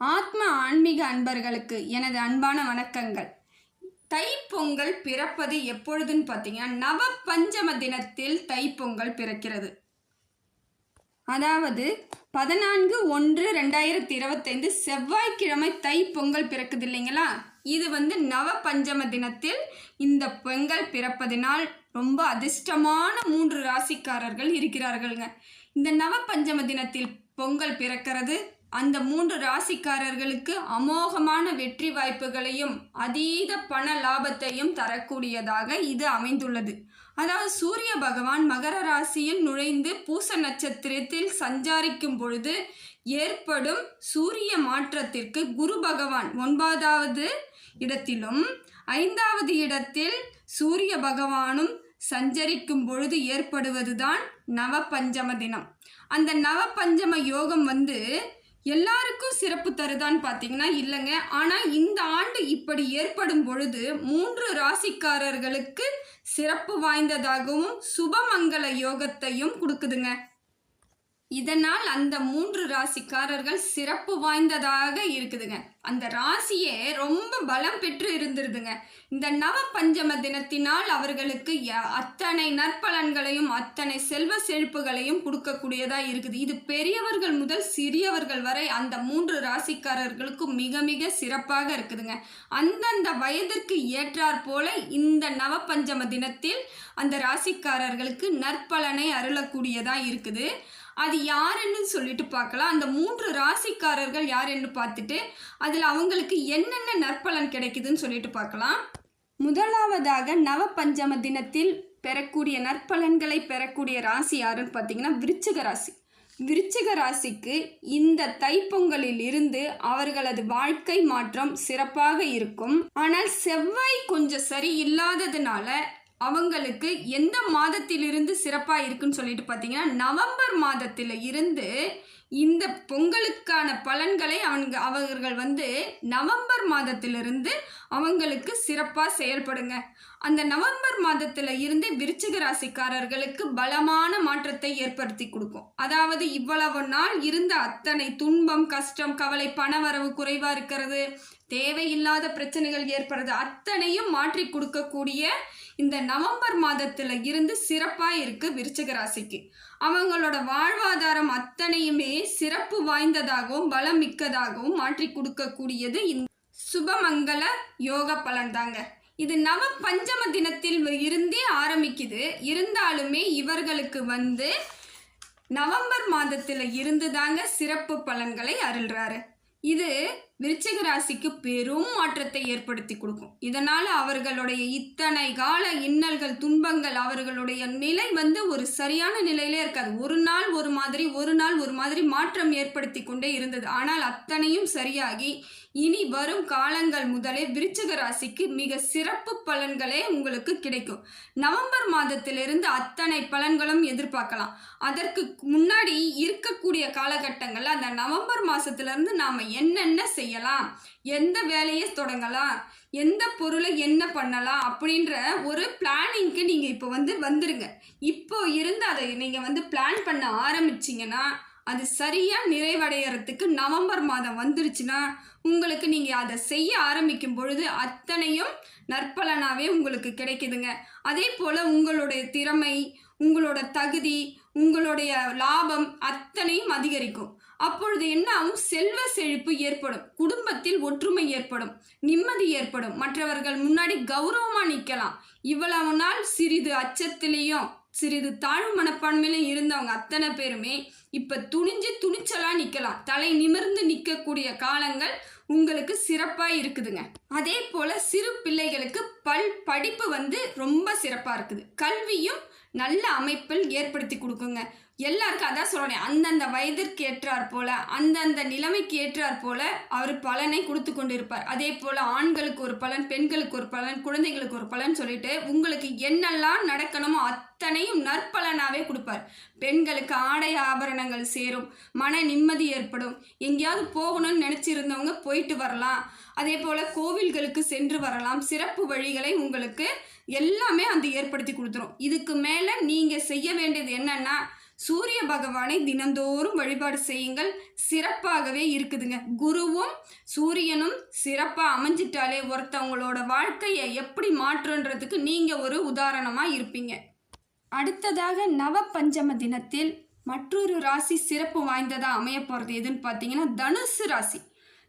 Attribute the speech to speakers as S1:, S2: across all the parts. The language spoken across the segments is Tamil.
S1: ஆத்ம ஆன்மீக அன்பர்களுக்கு எனது அன்பான வணக்கங்கள். தைப்பொங்கல் பிறப்பது எப்பொழுதுன்னு பார்த்தீங்கன்னா நவ பஞ்சம தினத்தில் தைப்பொங்கல் பிறக்கிறது. அதாவது பதினான்கு ஒன்று ரெண்டாயிரத்தி இருபத்தைந்து செவ்வாய்க்கிழமை தைப்பொங்கல் பிறக்குது இல்லைங்களா? இது வந்து நவ பஞ்சம தினத்தில் இந்த பொங்கல் பிறப்பதினால் ரொம்ப அதிர்ஷ்டமான மூன்று ராசிக்காரர்கள் இருக்கிறார்கள்ங்க. இந்த நவ பஞ்சம தினத்தில் பொங்கல் பிறக்கிறது. அந்த மூன்று ராசிக்காரர்களுக்கு அமோகமான வெற்றி வாய்ப்புகளையும் அதீத பண லாபத்தையும் தரக்கூடியதாக இது அமைந்துள்ளது. அதாவது சூரிய பகவான் மகர ராசியில் நுழைந்து பூச நட்சத்திரத்தில் சஞ்சாரிக்கும் பொழுது ஏற்படும் சூரிய மாற்றத்திற்கு குரு பகவான் ஒன்பதாவது இடத்திலும் ஐந்தாவது இடத்தில் சூரிய பகவானும் சஞ்சரிக்கும் பொழுது ஏற்படுவதுதான் நவபஞ்சம தினம். அந்த நவபஞ்சம யோகம் வந்து எல்லாருக்கும் சிறப்பு தருதான்னு பார்த்தீங்கன்னா இல்லைங்க. ஆனால் இந்த ஆண்டு இப்படி ஏற்படும் பொழுது மூன்று ராசிக்காரர்களுக்கு சிறப்பு வாய்ந்ததாகவும் சுபமங்கல யோகத்தையும் கொடுக்குதுங்க. இதனால் அந்த மூன்று ராசிக்காரர்கள் சிறப்பு வாய்ந்ததாக இருக்குதுங்க. அந்த ராசியே ரொம்ப பலம் பெற்று இருந்துருதுங்க. இந்த நவ பஞ்சம தினத்தினால் அவர்களுக்கு அத்தனை நற்பலன்களையும் அத்தனை செல்வ செழிப்புகளையும் கொடுக்கக்கூடியதாக இருக்குது. இது பெரியவர்கள் முதல் சிறியவர்கள் வரை அந்த மூன்று ராசிக்காரர்களுக்கும் மிக மிக சிறப்பாக இருக்குதுங்க. அந்தந்த வயதிற்கு ஏற்றாற் போல இந்த நவ பஞ்சம தினத்தில் அந்த ராசிக்காரர்களுக்கு நற்பலனை அருளக்கூடியதாக இருக்குது. அது யாருன்னு சொல்லிட்டு பார்க்கலாம். அந்த மூன்று ராசிக்காரர்கள் யாருன்னு பார்த்துட்டு அதில் அவங்களுக்கு என்னென்ன நற்பலன் கிடைக்குதுன்னு சொல்லிட்டு பார்க்கலாம். முதலாவதாக நவ பஞ்சம தினத்தில் பெறக்கூடிய நற்பலன்களை பெறக்கூடிய ராசி யாருன்னு பார்த்தீங்கன்னா விருச்சிக ராசி. விருச்சிக ராசிக்கு இந்த தைப்பொங்கலில் இருந்து அவர்களது வாழ்க்கை மாற்றம் சிறப்பாக இருக்கும். ஆனால் செவ்வாய் கொஞ்சம் சரி இல்லாததுனால அவங்களுக்கு எந்த மாதத்திலிருந்து சிறப்பாக இருக்குன்னு சொல்லிட்டு பார்த்தீங்கன்னா நவம்பர் மாதத்தில் இருந்து இந்த பொங்கலுக்கான பலன்களை அவங்க அவர்கள் வந்து நவம்பர் மாதத்திலிருந்து அவங்களுக்கு சிறப்பாக செயல்படுங்க. அந்த நவம்பர் மாதத்தில் இருந்து விருச்சிக ராசிக்காரர்களுக்கு பலமான மாற்றத்தை ஏற்படுத்தி கொடுக்கும். அதாவது இவ்வளவு நாள் இருந்த அத்தனை துன்பம் கஷ்டம் கவலை பணவரவு குறைவாக இருக்கிறது. தேவையில்லாத பிரச்சனைகள் ஏற்படுறது. அத்தனையும் மாற்றி கொடுக்கக்கூடிய இந்த நவம்பர் மாதத்தில் இருந்து சிறப்பாக இருக்குது விருச்சிக ராசிக்கு. அவங்களோட வாழ்வாதாரம் அத்தனையுமே சிறப்பு வாய்ந்ததாகவும் பலம் மிக்கதாகவும் மாற்றி கொடுக்கக்கூடியது இந்த சுபமங்கல யோக பலன்தாங்க இது நவ பஞ்சம தினத்தில் இருந்தே ஆரம்பிக்குது. இருந்தாலுமே இவர்களுக்கு வந்து நவம்பர் மாதத்தில் இருந்து தாங்க சிறப்பு பலன்களை அருள்றாரு. இது விருச்சிக ராசிக்கு பெரும் மாற்றத்தை ஏற்படுத்தி கொடுக்கும். இதனால் அவர்களுடைய இத்தனை கால இன்னல்கள் துன்பங்கள் அவர்களுடைய நிலை வந்து ஒரு சரியான நிலையிலே இருக்காது. ஒரு நாள் ஒரு மாதிரி ஒரு நாள் ஒரு மாதிரி மாற்றம் ஏற்படுத்தி கொண்டே இருந்தது. ஆனால் அத்தனையும் சரியாகி இனி வரும் காலங்கள் முதலே விருச்சிக ராசிக்கு மிக சிறப்பு பலன்களே உங்களுக்கு கிடைக்கும். நவம்பர் மாதத்திலிருந்து அத்தனை பலன்களும் எதிர்பார்க்கலாம். அதற்கு முன்னாடி இருக்கக்கூடிய காலகட்டங்களில் அந்த நவம்பர் மாதத்துலேருந்து நாம் என்னென்ன செய்யலாம். எந்த வேலையை தொடங்கலாம்? எந்த பொருளை என்ன பண்ணலாம்? அப்படின்ற ஒரு பிளானிங்க்கு நீங்கள் இப்போ வந்து வந்துருங்க. இப்போ இருந்து அதை நீங்கள் வந்து பிளான் பண்ண ஆரம்பிச்சிங்கன்னா அது சரியாக நிறைவடைகிறதுக்கு நவம்பர் மாதம் வந்துருச்சுன்னா உங்களுக்கு நீங்கள் அதை செய்ய ஆரம்பிக்கும் பொழுது அத்தனையும் நற்பலனாகவே உங்களுக்கு கிடைக்குதுங்க. அதே போல் உங்களுடைய திறமை உங்களோட தகுதி உங்களுடைய லாபம் அத்தனையும் அதிகரிக்கும். அப்பொழுது என்ன ஆகும் செல்வ செழிப்பு ஏற்படும். குடும்பத்தில் ஒற்றுமை ஏற்படும். நிம்மதி ஏற்படும். மற்றவர்கள் முன்னாடி கௌரவமாக நிற்கலாம். இவ்வளவு நாள் சிறிது அச்சத்திலையும் சிறிது தாழ்வு மனப்பான்மையிலும் இருந்தவங்க அத்தனை பேருமே இப்போ துணிஞ்சு துணிச்சலாக நிற்கலாம். தலை நிமிர்ந்து நிற்கக்கூடிய காலங்கள் உங்களுக்கு சிறப்பாக இருக்குதுங்க. அதே போல் சிறு பிள்ளைகளுக்கு பல் படிப்பு வந்து ரொம்ப சிறப்பாக இருக்குது. கல்வியும் நல்ல அமைப்பில் ஏற்படுத்தி கொடுக்குங்க. எல்லாருக்கும் அதான் சொல்கிறேன் அந்தந்த வயதிற்கு ஏற்றாற் போல அந்தந்த நிலைமைக்கு ஏற்றாற் போல அவர் பலனை கொடுத்து கொண்டு இருப்பார் அதே போல் ஆண்களுக்கு ஒரு பலன் பெண்களுக்கு ஒரு பலன் குழந்தைங்களுக்கு ஒரு பலன் சொல்லிட்டு உங்களுக்கு என்னெல்லாம் நடக்கணுமோ அத்தனையும் நற்பலனாகவே கொடுப்பார். பெண்களுக்கு ஆடை ஆபரணங்கள் சேரும் மன நிம்மதி ஏற்படும். எங்கேயாவது போகணும்னு நினச்சிருந்தவங்க போயிட்டு வரலாம். அதே போல் கோவில்களுக்கு சென்று வரலாம். சிறப்பு வழிகளை உங்களுக்கு எல்லாமே அந்த ஏற்படுத்தி கொடுத்துரும். இதுக்கு மேலே நீங்கள் செய்ய வேண்டியது என்னன்னா சூரிய பகவானை தினந்தோறும் வழிபாடு செய்யுங்கள். சிறப்பாகவே இருக்குதுங்க. குருவும் சூரியனும் சிறப்பாக அமைஞ்சிட்டாலே ஒருத்தவங்களோட வாழ்க்கையை எப்படி மாற்றுன்றதுக்கு நீங்கள் ஒரு உதாரணமாக இருப்பீங்க. அடுத்ததாக நவ பஞ்சம தினத்தில் மற்றொரு ராசி சிறப்பு வாய்ந்ததாக அமைய போகிறது எதுன்னு பார்த்தீங்கன்னா தனுசு ராசி.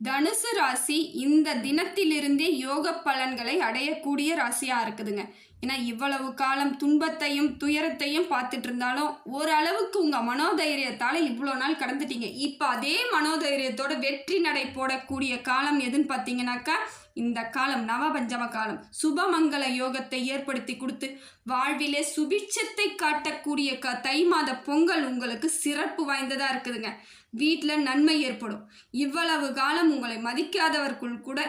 S1: தனுசு ராசி இந்த தினத்திலிருந்தே யோக பலன்களை அடையக்கூடிய ராசியாக இருக்குதுங்க. ஏன்னா இவ்வளவு காலம் துன்பத்தையும் துயரத்தையும் பார்த்துட்டு இருந்தாலும் ஓரளவுக்கு உங்கள் மனோதைரியத்தால் இவ்வளோ நாள் கடந்துட்டீங்க. இப்போ அதே மனோதைரியத்தோட வெற்றி நடை போடக்கூடிய காலம் எதுன்னு பார்த்தீங்கன்னாக்கா இந்த காலம் நவபஞ்சம காலம். சுபமங்கல யோகத்தை ஏற்படுத்தி கொடுத்து வாழ்விலே சுபிட்சத்தை காட்டக்கூடிய க தை மாத பொங்கல் உங்களுக்கு சிறப்பு வாய்ந்ததாக இருக்குதுங்க. வீட்டில் நன்மை ஏற்படும். இவ்வளவு காலம் உங்களை மதிக்காதவர்கள் கூட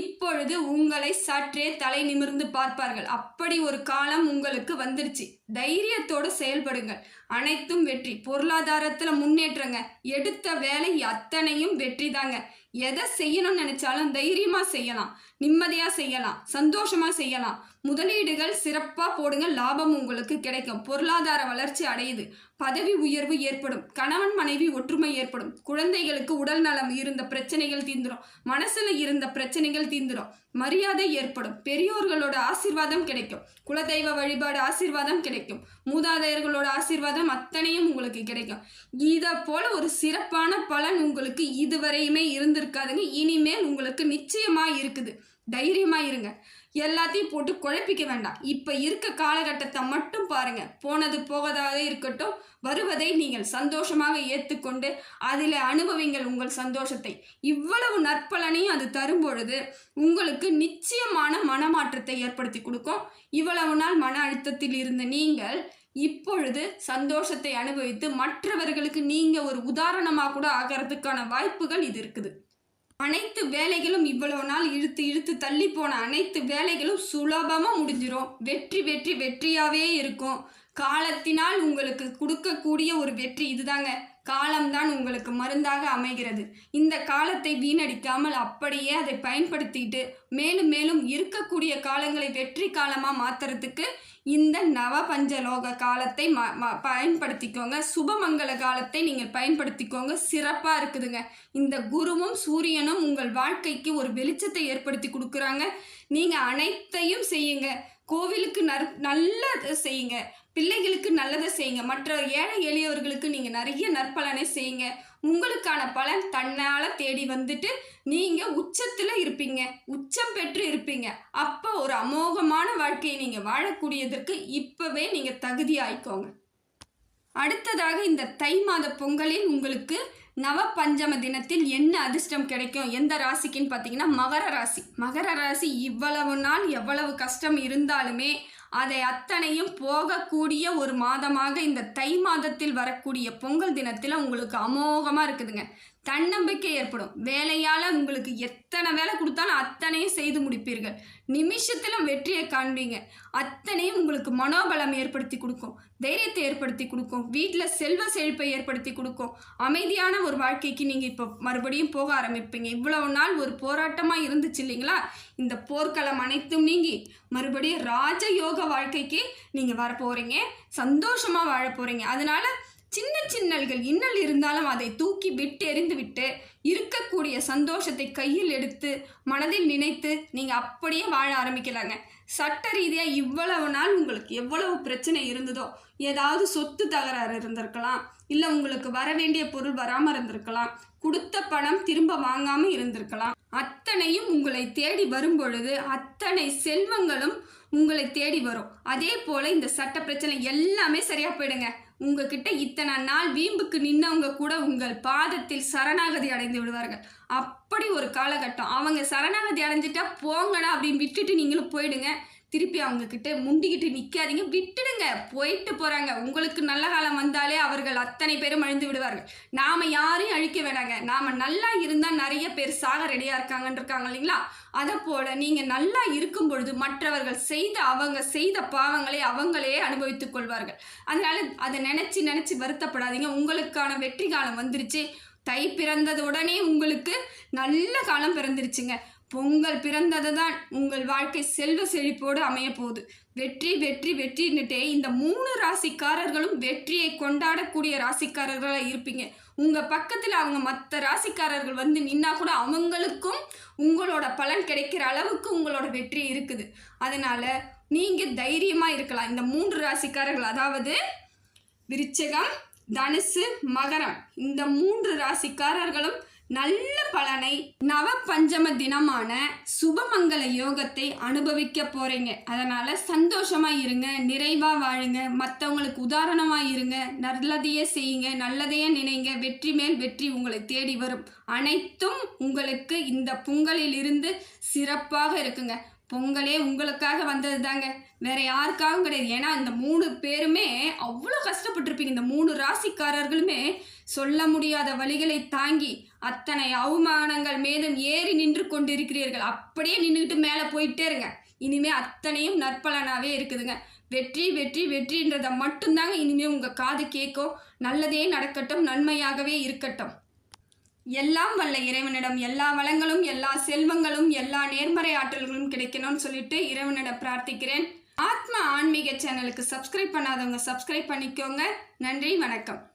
S1: இப்பொழுது உங்களை சற்றே தலை நிமிர்ந்து பார்ப்பார்கள். அப்படி ஒரு காலம் உங்களுக்கு வந்துருச்சு. தைரியத்தோடு செயல்படுங்கள். அனைத்தும் வெற்றி. பொருளாதாரத்தில் முன்னேற்றங்க. எடுத்த வேலை அத்தனையும் வெற்றி தாங்க. எதை செய்யணும்னு நினைச்சாலும் தைரியமாக செய்யலாம். நிம்மதியாக செய்யலாம். சந்தோஷமாக செய்யலாம். முதலீடுகள் சிறப்பாக போடுங்க. லாபம் உங்களுக்கு கிடைக்கும். பொருளாதார வளர்ச்சி அடையுது. பதவி உயர்வு ஏற்படும். கணவன் மனைவி ஒற்றுமை ஏற்படும். குழந்தைகளுக்கு உடல் நலம் இருந்த பிரச்சனைகள் தீந்துரும். மனசில் இருந்த பிரச்சனைகள் தீந்துரும். மரியாதை ஏற்படும். பெரியோர்களோட ஆசீர்வாதம் கிடைக்கும். குலதெய்வ வழிபாடு ஆசீர்வாதம் கிடைக்கும். கிடைக்கும். மூதாதையர்களோட ஆசீர்வாதம் அத்தனையும் உங்களுக்கு கிடைக்கும். இதை போல ஒரு சிறப்பான பலன் உங்களுக்கு இதுவரையுமே இருந்திருக்காதுங்க. இனிமேல் உங்களுக்கு நிச்சயமா இருக்குது. தைரியமா இருங்க. எல்லாத்தையும் போட்டு குழப்பிக்க வேண்டாம். இப்போ இருக்க காலகட்டத்தை மட்டும் பாருங்க. போனது போவதாக இருக்கட்டும் வருவதை நீங்கள் சந்தோஷமாக ஏற்றுக்கொண்டு அதில் அனுபவிங்கள் உங்கள் சந்தோஷத்தை. இவ்வளவு நற்பலனையும் அது தரும் பொழுது உங்களுக்கு நிச்சயமான மனமாற்றத்தை ஏற்படுத்தி கொடுக்கும். இவ்வளவு நாள் மன அழுத்தத்தில் இருந்த நீங்கள் இப்பொழுது சந்தோஷத்தை அனுபவித்து மற்றவர்களுக்கு நீங்கள் ஒரு உதாரணமாக கூட ஆகிறதுக்கான வாய்ப்புகள் இது இருக்குது. அனைத்து வேலைகளும் இவ்வளவு நாள் இழுத்து இழுத்து தள்ளி போன அனைத்து வேலைகளும் சுலபமாக முடிஞ்சிடும் வெற்றி வெற்றி வெற்றியாகவே இருக்கும். காலத்தினால் உங்களுக்கு கொடுக்கக்கூடிய ஒரு வெற்றி இதுதாங்க. காலம்தான் உங்களுக்கு மருந்தாக அமைகிறது. இந்த காலத்தை வீணடிக்காமல் அப்படியே அதை பயன்படுத்திட்டு மேலும் மேலும் இருக்கக்கூடிய காலங்களை வெற்றி காலமாக மாற்றுறதுக்கு இந்த நவ பஞ்சலோக காலத்தை ம ம பயன்படுத்திக்கோங்க. சுபமங்கல காலத்தை நீங்கள் பயன்படுத்திக்கோங்க. சிறப்பாக இருக்குதுங்க. இந்த குருவும் சூரியனும் உங்கள் வாழ்க்கைக்கு ஒரு வெளிச்சத்தை ஏற்படுத்தி கொடுக்குறாங்க. நீங்கள் அனைத்தையும் செய்யுங்க. கோவிலுக்கு நற் நல்ல செய்யுங்க. பிள்ளைகளுக்கு நல்லதை செய்யுங்க. மற்ற ஏழை எளியவர்களுக்கு நீங்கள் நிறைய நற்பலனை செய்யுங்க. உங்களுக்கான பலன் தன்னால் தேடி வந்துட்டு நீங்கள் உச்சத்தில் இருப்பீங்க. உச்சம் பெற்று இருப்பீங்க. அப்போ ஒரு அமோகமான வாழ்க்கையை நீங்கள் வாழக்கூடியதற்கு இப்போவே நீங்கள் தகுதி ஆயிக்கோங்க. அடுத்ததாக இந்த தை மாத பொங்கலில் உங்களுக்கு நவ பஞ்சம தினத்தில் என்ன அதிர்ஷ்டம் கிடைக்கும்? எந்த ராசிக்குன்னு பார்த்தீங்கன்னா மகர ராசி. மகர ராசி இவ்வளவு நாள் எவ்வளவு கஷ்டம் இருந்தாலுமே அதை அத்தனையும் போகக்கூடிய ஒரு மாதமாக இந்த தை மாதத்தில் வரக்கூடிய பொங்கல் தினத்தில் உங்களுக்கு அமோகமாக இருக்குதுங்க. தன்னம்பிக்கை ஏற்படும். வேலையால் உங்களுக்கு எத்தனை வேலை கொடுத்தாலும் அத்தனையும் செய்து முடிப்பீர்கள். நிமிஷத்தில் வெற்றியை காண்பீங்க. அத்தனையும் உங்களுக்கு மனோபலம் ஏற்படுத்தி கொடுக்கும். தைரியத்தை ஏற்படுத்தி கொடுக்கும். வீட்டில் செல்வ செழிப்பை ஏற்படுத்தி கொடுக்கும். அமைதியான ஒரு வாழ்க்கைக்கு நீங்கள் இப்போ மறுபடியும் போக ஆரம்பிப்பீங்க. இவ்வளவு நாள் ஒரு போராட்டமாக இருந்துச்சு இல்லைங்களா? இந்த போர்க்களம் அனைத்தும் நீங்கி மறுபடியும் ராஜயோக வாழ்க்கைக்கு நீங்கள் வர போகிறீங்க சந்தோஷமாக வாழ போகிறீங்க அதனால் சின்ன சின்னல்கள் இன்னல் இருந்தாலும் அதை தூக்கி விட்டு எறிந்து விட்டு இருக்கக்கூடிய சந்தோஷத்தை கையில் எடுத்து மனதில் நினைத்து நீங்கள் அப்படியே வாழ ஆரம்பிக்கலாங்க. சட்ட ரீதியாக இவ்வளவு நாள் உங்களுக்கு எவ்வளவு பிரச்சனை இருந்ததோ ஏதாவது சொத்து தகராறு இருந்திருக்கலாம் இல்லை உங்களுக்கு வர வேண்டிய பொருள் வராமல் இருந்திருக்கலாம் கொடுத்த பணம் திரும்ப வாங்காமல் இருந்திருக்கலாம் அத்தனையும் உங்களை தேடி வரும்பொழுது அத்தனை செல்வங்களும் உங்களை தேடி வரும். அதே போல் இந்த சட்ட பிரச்சனை எல்லாமே சரியாக போயிடுங்க. உங்ககிட்ட இத்தனை நாள் வீம்புக்கு நின்னவங்க கூட உங்கள் பாதத்தில் சரணாகதி அடைந்து விடுவார்கள். அப்படி ஒரு காலகட்டம். அவங்க சரணாகதி அடைஞ்சிட்டா போங்கடா அப்படின்னு விட்டுட்டு நீங்களும் போயிடுங்க. திருப்பி அவங்க கிட்ட முண்டிக்கிட்டு நிற்காதீங்க விட்டுடுங்க. போயிட்டு போகிறாங்க உங்களுக்கு நல்ல காலம் வந்தாலே அவர்கள் அத்தனை பேரும் அழிந்து விடுவார்கள். நாம் யாரையும் அழிக்க வேணாங்க. நாம் நல்லா இருந்தால் நிறைய பேர் சாக ரெடியாக இருக்காங்கன்னு இருக்காங்க இல்லைங்களா? அதை போல் நீங்கள் நல்லா இருக்கும் பொழுது மற்றவர்கள் செய்த அவங்க செய்த பாவங்களை அவங்களே அனுபவித்துக் கொள்வார்கள். அதனால் அதை நினச்சி நினச்சி வருத்தப்படாதீங்க. உங்களுக்கான வெற்றி காலம் வந்துருச்சு. தை பிறந்தது உடனே உங்களுக்கு நல்ல காலம் பிறந்துருச்சுங்க. பொங்கல் பிறந்தது தான் உங்கள் வாழ்க்கை செல்வ செழிப்போடு அமைய போகுது வெற்றி வெற்றி வெற்றின்னுட்டே இந்த மூணு ராசிக்காரர்களும் வெற்றியை கொண்டாடக்கூடிய ராசிக்காரர்களாக இருப்பீங்க. உங்கள் பக்கத்தில் அவங்க மற்ற ராசிக்காரர்கள் வந்து நின்னா கூட அவங்களுக்கும் உங்களோட பலன் கிடைக்கிற அளவுக்கு உங்களோட வெற்றி இருக்குது. அதனால் நீங்கள் தைரியமாக இருக்கலாம். இந்த மூன்று ராசிக்காரர்கள் அதாவது விருச்சகம் தனுசு மகரம். இந்த மூன்று ராசிக்காரர்களும் நல்ல பலனை நவ பஞ்சம தினமான சுபமங்கல யோகத்தை அனுபவிக்க போறீங்க. அதனால சந்தோஷமா இருங்க நிறைவா வாழுங்க மற்றவங்களுக்கு உதாரணமா இருங்க நல்லதையே செய்யுங்க நல்லதையே நினைங்க வெற்றி மேல் வெற்றி உங்களை தேடி வரும். அனைத்தும் உங்களுக்கு இந்த பொங்கலில் இருந்து சிறப்பாக இருக்குங்க. பொங்கலே உங்களுக்காக வந்தது தாங்க வேற யாருக்காகவும் கிடையாது. ஏன்னா இந்த மூணு பேருமே அவ்வளோ கஷ்டப்பட்டிருப்பீங்க. இந்த மூணு ராசிக்காரர்களுமே சொல்ல முடியாத வழிகளை தாங்கி அத்தனை அவமானங்கள் மேலும் ஏறி நின்று கொண்டிருக்கிறீர்கள். அப்படியே நின்றுட்டு மேலே போயிட்டே இருங்க. இனிமே அத்தனையும் நற்பலனாகவே இருக்குதுங்க. வெற்றி வெற்றி வெற்றின்றதை மட்டும்தாங்க இனிமேல் உங்கள் காது கேட்கும். நல்லதே நடக்கட்டும் நன்மையாகவே இருக்கட்டும். எல்லாம் வல்ல இறைவனிடம் எல்லா வளங்களும் எல்லா செல்வங்களும் எல்லா நேர்மறை ஆற்றல்களும் கிடைக்கணும்னு சொல்லிட்டு இறைவனிடம் பிரார்த்திக்கிறேன். ஆத்மா ஆன்மீக சேனலுக்கு சப்ஸ்கிரைப் பண்ணாதவங்க சப்ஸ்கிரைப் பண்ணிக்கோங்க. நன்றி வணக்கம்.